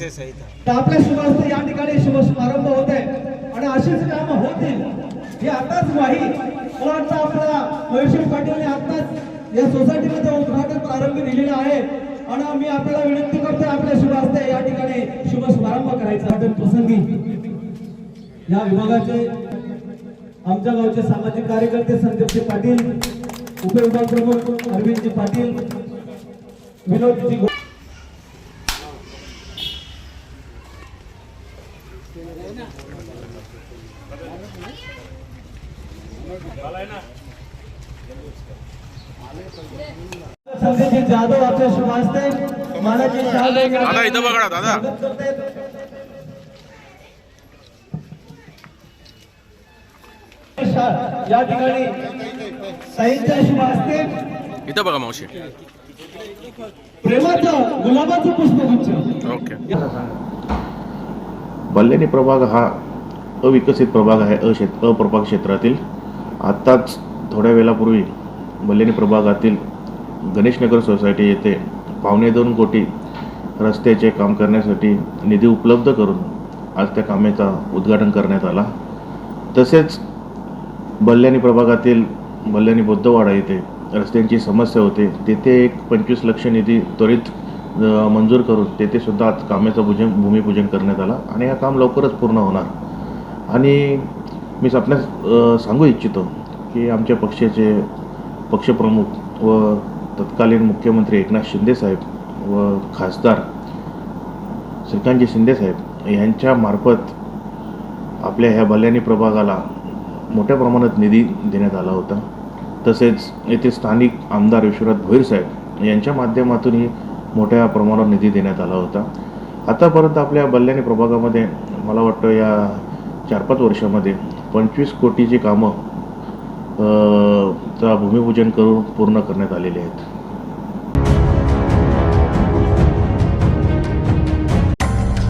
पैसे सहित. तर आपल्या शुभास्ते या ठिकाणी शुभ समारंभ होत आहे. आणि अशीच कामं होतील. ही आताच माही मला वाटतं आपल्याला महेश्वर पाटीलने आताच या सोसायटीमध्ये उद्घाटन प्रारंभ दिलेला आहे. आणि मी आपल्याला विनंती करतोय आपल्या शुभास्त या ठिकाणी शुभ समारंभ करायचा. उद्घाटन प्रसंगी या विभागाचे आमच्या गावचे सामाजिक कार्यकर्ते संदीपजी पाटील उपविभाग प्रमुख अरविंदजी पाटील विनोदजी संजयजी जाधव आपल्या शुभास्ते. मानाची दादा, इथं बघा दादा. या ठिकाणी साईंच्या शुभास्ते. इथं बघा मावशी. प्रेमाचं गुलाबाचं पुष्पगुच्छ ओके. बल्यानी प्रभाग हा अविकसित प्रभाग आहे अशेत अप्रभाग क्षेत्रातील. आत्ताच थोड्या वेळापूर्वी बल्यानी प्रभागातील गणेशनगर सोसायटी येथे पावणे दोन कोटी रस्त्याचे काम करण्यासाठी निधी उपलब्ध करून आज त्या कामेचा उद्घाटन करण्यात आला. तसेच बल्यानी प्रभागातील बल्यानी बौद्धवाडा येथे रस्त्यांची समस्या होते. तेथे एक पंचवीस लक्ष निधी त्वरित मंजूर करून तेथे सुद्धा आज कामेचं पूजन भूमिपूजन करण्यात आलं आणि हा काम लवकरच पूर्ण होणार. आणि मी आपणास सांगू इच्छितो की आमच्या पक्षाचे पक्षप्रमुख व तत्कालीन मुख्यमंत्री एकनाथ शिंदेसाहेब व खासदार श्रीकांतजी शिंदेसाहेब यांच्यामार्फत आपल्या ह्या बल्याणी प्रभागाला मोठ्या प्रमाणात निधी देण्यात आला होता. तसेच येथे स्थानिक आमदार विश्वनाथ भोईर साहेब यांच्या माध्यमातूनही मोठ्या प्रमाणावर निधी देण्यात आला होता. आतापर्यंत आपल्या बल्याणी प्रभागामध्ये मला वाटतं या चार पाच वर्षामध्ये पंचवीस कोटीची कामं चा भूमिपूजन करून पूर्ण करण्यात आलेली आहेत.